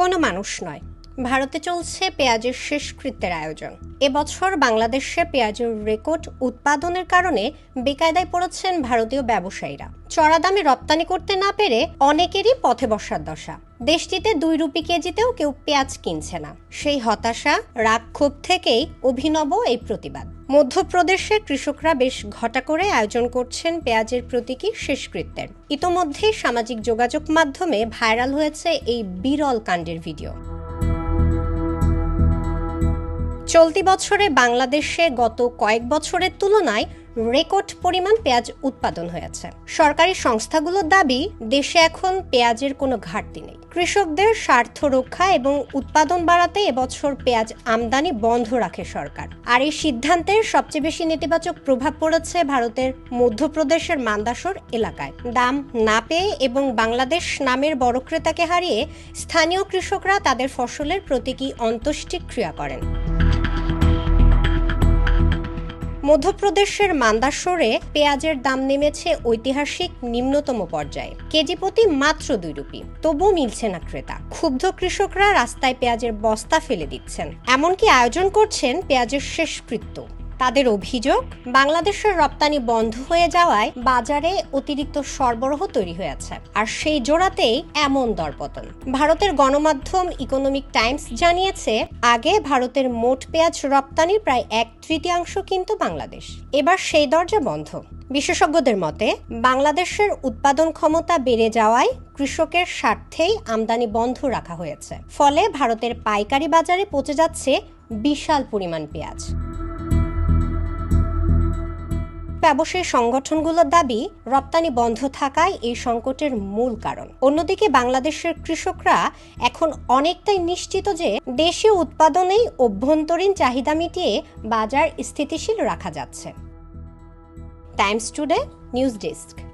কোনো মানুষ নয়। ভারতে চলছে পেঁয়াজের শেষকৃত্যের আয়োজন। এবছর বাংলাদেশে পেঁয়াজের রেকর্ড উৎপাদনের কারণে বেকায়দায় পড়েছেন ভারতীয় ব্যবসায়ীরা। চড়া দামে রপ্তানি করতে না পেরে অনেকেরই পথে বসার দশা। দেশটিতে দুই রুপি কেজিতেও কেউ পেঁয়াজ কিনছে না। সেই হতাশা রাগ ক্ষোভ থেকেই অভিনব এই প্রতিবাদ। মধ্যপ্রদেশে কৃষকরা বেশ ঘটা করে আয়োজন করছেন পেঁয়াজের প্রতীকী শেষকৃত্যের। ইতোমধ্যে সামাজিক যোগাযোগ মাধ্যমে ভাইরাল হয়েছে এই বিরল কাণ্ডের ভিডিও। চলতি বছরে বাংলাদেশে গত কয়েক বছরের তুলনায় রেকর্ড পরিমাণ পেঁয়াজ উৎপাদন হয়েছে। সরকারি সংস্থাগুলোর দাবি, দেশে এখন পেঁয়াজের কোনো ঘাটতি নেই। কৃষকদের স্বার্থ রক্ষা এবং উৎপাদন বাড়াতে এবছর পেঁয়াজ আমদানি বন্ধ রাখে সরকার। আর এই সিদ্ধান্তের সবচেয়ে বেশি নেতিবাচক প্রভাব পড়েছে ভারতের মধ্যপ্রদেশের মান্দাসর এলাকায়। দাম না পেয়ে এবং বাংলাদেশ নামের বড় ক্রেতাকে হারিয়ে স্থানীয় কৃষকরা তাদের ফসলের প্রতীকী অন্ত্যেষ্টিক্রিয়া করেন। মধ্যপ্রদেশের মান্দাসরে পেঁয়াজের দাম নেমেছে ঐতিহাসিক নিম্নতম পর্যায়ে। কেজি প্রতি মাত্র দুই রুপি। তবুও মিলছে না ক্রেতা। ক্ষুব্ধ কৃষকরা রাস্তায় পেঁয়াজের বস্তা ফেলে দিচ্ছেন। এমনকি আয়োজন করছেন পেঁয়াজের শেষকৃত্য। তাদের অভিযোগ, বাংলাদেশের রপ্তানি বন্ধ হয়ে যাওয়ায় বাজারে অতিরিক্ত সরবরাহ তৈরি হয়েছে। আর সেই জোড়াতেই এমন দরপতন। ভারতের গণমাধ্যম ইকোনমিক টাইমস জানিয়েছে, আগে ভারতের মোট পেঁয়াজ রপ্তানির প্রায় এক তৃতীয়াংশ কিন্তু বাংলাদেশ। এবার সেই দরজা বন্ধ। বিশেষজ্ঞদের মতে, বাংলাদেশের উৎপাদন ক্ষমতা বেড়ে যাওয়ায় কৃষকের স্বার্থেই আমদানি বন্ধ রাখা হয়েছে। ফলে ভারতের পাইকারি বাজারে পচে যাচ্ছে বিশাল পরিমাণ পেঁয়াজ। ব্যবসায়ী সংগঠনগুলোর দাবি, রপ্তানি বন্ধ থাকায় এই সংকটের মূল কারণ। অন্যদিকে বাংলাদেশের কৃষকরা এখন অনেকটাই নিশ্চিত যে দেশীয় উৎপাদনেই অভ্যন্তরীণ চাহিদা মিটিয়ে বাজার স্থিতিশীল রাখা যাচ্ছে। Times Today, news desk.